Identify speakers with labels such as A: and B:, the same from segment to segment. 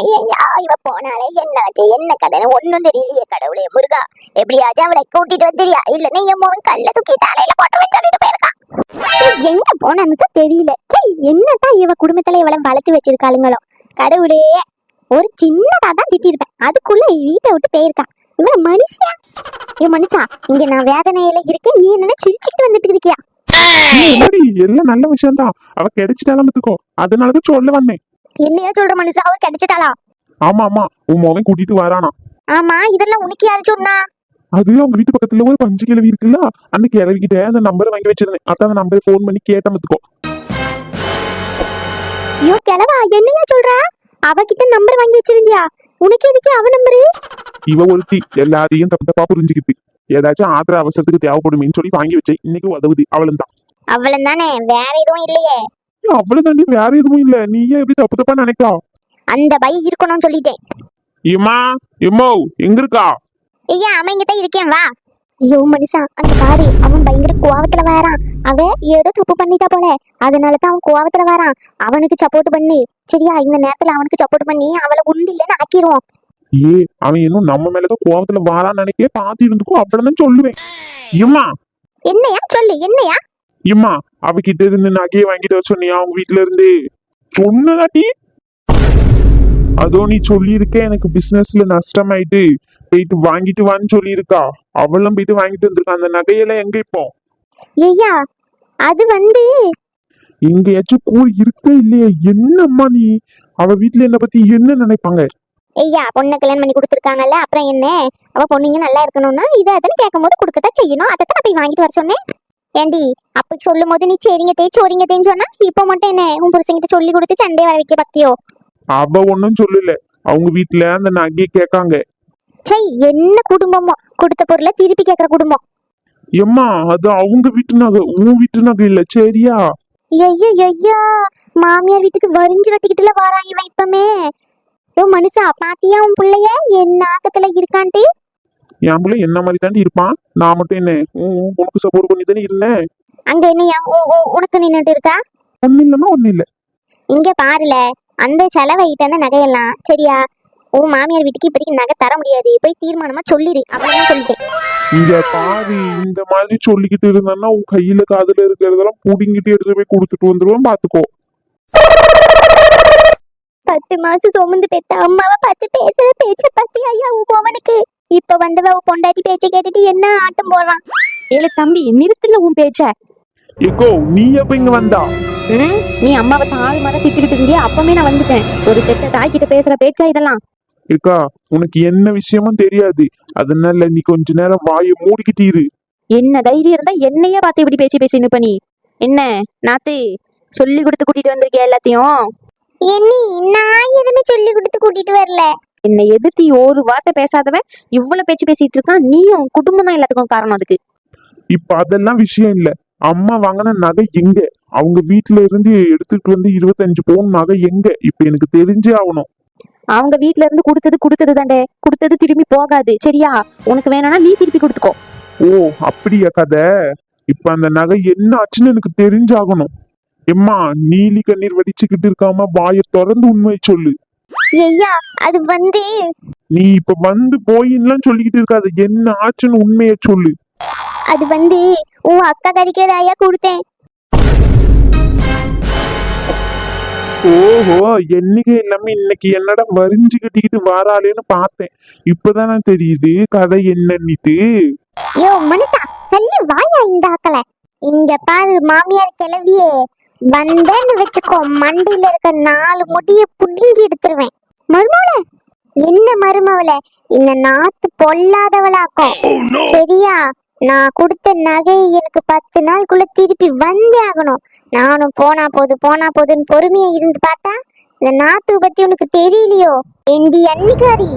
A: ஐயா இவ போனாலே என்ன ஆச்சு என்ன கதை ஒண்ணும் தெரியலையே கடவுளே. முருகா எப்படியாச்சும் அவளை கூட்டிட்டு வந்துறியா இல்லன்னா என் கல்ல தூக்கி தலையில போட்டு சொல்லிட்டு போயிருக்கான் எங்க போனதுக்கு தெரியல. என்னதான் இவ குடும்பத்துல இவளை வளர்த்து வச்சிருக்காளுங்களோ. கடவுளே ஒரு சின்னதா தான் திட்டிருப்பேன். அதுக்குள்ள வீட்டை விட்டு போயிருக்கான் இவன் மனுஷியா? இவன் மனுஷா இங்க நான் வேதனையில இருக்கேன். நீ என்ன சிரிச்சுட்டு வந்துட்டு இருக்கியா?
B: என்ன நல்ல விஷயம் தான் அவ கிடைச்சிட்டாலும் அதனாலதான் சொல்ல வந்தேன்.
A: என்னையா சொல்ற மனுஷா? அவர் கிடைச்சிட்டாளா?
B: ஆமா ஆமா. உன் மகன் கூட்டிட்டு வரானா?
A: ஆமா இதெல்லாம் உனக்கு யாரு சொன்னா?
B: அது அவங்க வீட்டு பக்கத்துல ஒரு பஞ்சு கிழவி இருக்குல்ல அந்த கிழவிக்கிட்ட அந்த நம்பர் வாங்கி வச்சிருந்தேன். அதான் அந்த நம்பரை ஃபோன் பண்ணி கேட்டேன் பாத்துக்கோ
A: ஐயோ கிழவா என்னையா சொல்ற? அவகிட்ட நம்பர் வாங்கி வச்சிருந்தியா? உனக்கு எதுக்கு அவ நம்பரு
B: இவ ஒருத்தி எல்லாத்தையும் தப்பு தப்பா புரிஞ்சுக்கிட்டு. ஏதாச்சும் ஆத்திர அவசரத்துக்கு தேவைப்படுமேன்னு சொல்லி வாங்கி வச்சேன். இன்னைக்கு உதவுது. அவளும் தான்
A: அவளும் தானே வேற எதுவும் இல்லையே.
B: அவ்வளவு தாண்டி வேற எதுவும் இல்ல. நீயே எப்படி தப்பு தப்பா நினைக்கா?
A: அந்த பை இருக்கணும்னு சொல்லிட்டேன்.
B: இம்மா இம்மோ எங்க இருக்கா
A: ஐயா அவன் கிட்ட இருக்கேன் வா. ஐயோ மனுஷா அந்த பாரு அவன் பயங்கர கோவத்துல வரான். அவ ஏதோ தப்பு பண்ணிட்டா போல. அதனால தான் அவன் கோவத்துல வரான். அவனுக்கு சப்போர்ட் பண்ணு. சரியா இந்த நேரத்துல அவனுக்கு சப்போர்ட் பண்ணி அவளை உண்டு இல்லைன்னு ஆக்கிடுவோம்
B: ஏ அவன் இன்னும் நம்ம மேலதான் கோவத்துல வாரான்னு நினைக்கே பாத்து இருந்துக்கும் அவ்வளவுதான் சொல்லுவேன். இம்மா.
A: என்னையா? சொல்லு என்னையா?
B: இம்மா அவகிட்ட இருந்து நகையை வாங்கிட்டு வர சொன்னியா? அவங்க வீட்ல இருந்து. சொன்னதாட்டி அதோ நீ சொல்லியிருக்க எனக்கு பிசினஸ்ல நஷ்டமாயிட்டு. போயிட்டு வாங்கிட்டு வான்னு சொல்லியிருக்கா. அவளும் போயிட்டு வாங்கிட்டு வந்திருக்கா. அந்த நகையெல்லாம் எங்க இப்போ?
A: ஐயா அது வந்து
B: எங்கேயாச்சும் கூறி இருக்க இல்லையா? என்னம்மா நீ? அவ வீட்ல என்ன பத்தி என்ன நினைப்பாங்க?
A: ஐயா பொண்ணை கல்யாணம் பண்ணி கொடுத்துருக்காங்கல்ல அப்புறம் என்ன? அவ பொண்ணுங்க நல்லா இருக்கணும்னா இதை அதன்னு கேட்கும் போது கொடுக்கத்தான் செய்யணும். அதை நான் போய் வாங்கிட்டு வர சொன்னேன். ஏண்டி அப்ப சொல்லும் போது நீ சரிங்க தே சோரிங்க தேன்னு சொன்னா இப்போ மட்டும் என்ன உன் புருஷங்கிட்ட சொல்லி கொடுத்து சண்டை வர வைக்க பத்தியோ
B: அவ ஒன்னும் சொல்லல. அவங்க வீட்ல அந்த நகையை கேட்காங்க.
A: சை என்ன குடும்பமோ? கொடுத்த பொருளை திருப்பி கேட்கற குடும்பம்.
B: எம்மா அது அவங்க வீட்டு நகை உன் வீட்டு நகை இல்ல சரியா?
A: ஐயோ ஐயோ மாமியார் வீட்டுக்கு வரிஞ்சு கட்டிக்கிட்டுல வாரான் இவன் இப்பமே? ஓ மனுஷா பாத்தியா உன் பிள்ளைய? என்ன ஆக்கத்துல இருக்கான்ட்டு
B: என் பிள்ளை என்ன மாதிரி தாண்டி இருப்பான்? நான் மட்டும் என்ன? உன் உன் உனக்கு சப்போர்ட் பண்ணி தானே இருந்தேன்
A: அங்க உ- உனக்கு நின்னுட்டு இருக்கா?
B: ஒன்னும் இல்லம்மா ஒன்னும் இல்ல.
A: இங்க பாருல அந்த செலவையிட்ட அந்த நகையெல்லாம் சரியா? உன் மாமியார் வீட்டுக்கு இப்போதைக்கு நகை தர முடியாது. போய் தீர்மானமா சொல்லிடு. அப்படின்னு சொல்லிட்டேன்.
B: இங்க பாரு இந்த மாதிரி சொல்லிக்கிட்டு இருந்தேன்னா உன் கையில காதுல இருக்கிறதெல்லாம் புடிங்கிட்டு எடுத்து போய் கொடுத்துட்டு வந்துருவேன் பாத்துக்கோ
A: பத்து மாசம் சுமந்து பெத்த அம்மாவை பார்த்து பேசுற பேச்ச பத்தி ஐயா உன் மகனுக்கு? இப்ப வந்தவ பொண்டாட்டி பேச்ச கேட்டுட்டு என்ன ஆட்டம் போடுறான்?
C: ஏழு தம்பி நிறுத்துல உன் பேச்ச.
B: எக்கோ நீ எப்ப இங்க வந்தா?
C: நீ அம்மாவை தாழ் மர திட்டிக்கிட்டு இருந்தியா அப்பவே நான் வந்துட்டேன். ஒரு பெத்த தாய் கிட்ட பேசுற பேச்சா இதெல்லாம்?
B: ஏக்கா உனக்கு என்ன விஷயமும் தெரியாது. அதனால நீ கொஞ்ச நேரம் வாயை மூடிக்கிட்டு இரு.
C: என்ன தைரியம் இருந்தா என்னையே பார்த்து இப்படி பேசி பேசி நிப்ப நீ. என்ன நாத்து சொல்லி கொடுத்து கூட்டிட்டு வந்திருக்கியா எல்லாத்தையும்?
A: என்னி நான் எதுவுமே சொல்லி கொடுத்து கூட்டிட்டு வரல.
C: என்னை எதிர்த்து ஒரு வார்த்தை பேசாதவன் இவ்வளவு பேச்சு பேசிட்டு இருக்கான். நீயும் குடும்பம் தான் எல்லாத்துக்கும் காரணம் அதுக்கு.
B: இப்ப அதெல்லாம் விஷயம் இல்ல. அம்மா வாங்கின நகை எங்க? அவங்க வீட்ல இருந்து எடுத்துட்டு வந்து இருபத்தஞ்சு பவுன் நகை எங்க? இப்ப எனக்கு தெரிஞ்சே ஆகணும்.
C: அவங்க வீட்ல இருந்து கொடுத்தது கொடுத்தது தாண்டே. கொடுத்தது திரும்பி போகாது. சரியா? உனக்கு வேணும்னா நீ திருப்பி கொடுத்துக்கோ.
B: ஓ அப்படியா கதை? இப்ப அந்த நகை என்ன ஆச்சுன்னு எனக்கு தெரிஞ்சாகணும் எம்மா நீலி கண்ணீர் வடிச்சுக்கிட்டு இருக்காம வாயை திறந்து உண்மையை சொல்லு.
A: ஐயா அது வந்து.
B: நீ இப்ப வந்து போயின்லாம் சொல்லிக்கிட்டு இருக்காது. என்ன ஆச்சுன்னு உண்மையை சொல்லு.
A: அது வந்து. உன் அக்கா கறிக்கிறது ஐயா கொடுத்தேன்.
B: ஓஹோ என்னைக்கு எல்லாமே இன்னைக்கு என்னடா வரிஞ்சு கட்டிக்கிட்டு வாராளேன்னு பார்த்தேன். இப்பதானே தெரியுது. கதை என்னன்னிட்டு.
A: யோ மனுஷா தள்ளி வாயா இந்த ஆக்கல இங்க பாரு மாமியார் கிளவியே. வந்தேன்னு வச்சுக்கோ மண்டையில இருக்க நாலு முடிய புடுங்கி எடுத்துருவேன். மருமவள? என்ன மருமவள? இந்த நாத்து பொல்லாதவளாக்கும். சரியா? நான் கொடுத்த நகை எனக்கு பத்து நாளுக்குள்ள திருப்பி வந்தே ஆகணும். நானும் போனா போது போனா போதுன்னு பொறுமையா இருந்து பார்த்தா இந்த நாத்து பத்தி உனக்கு தெரியலையோ? எண்டி அன்னிக்காரி.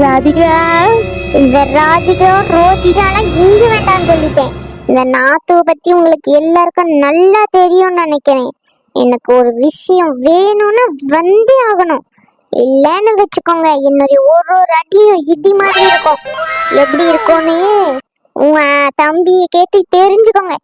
C: ராதிகா
A: இந்த ராஜிகா ரோஜிகாலாம் இங்க வேண்டாம்னு சொல்லிட்டேன். இந்த நாத்துவ பத்தி உங்களுக்கு எல்லாருக்கும் நல்லா தெரியும்னு நினைக்கிறேன். எனக்கு ஒரு விஷயம் வேணும்னா வந்தே ஆகணும். இல்லைன்னு வச்சுக்கோங்க. என்னுடைய ஒரு ஒரு அடியும் இடி மாதிரி இருக்கும். எப்படி இருக்கும்னு உன் தம்பி கேட்டு தெரிஞ்சுக்கோங்க.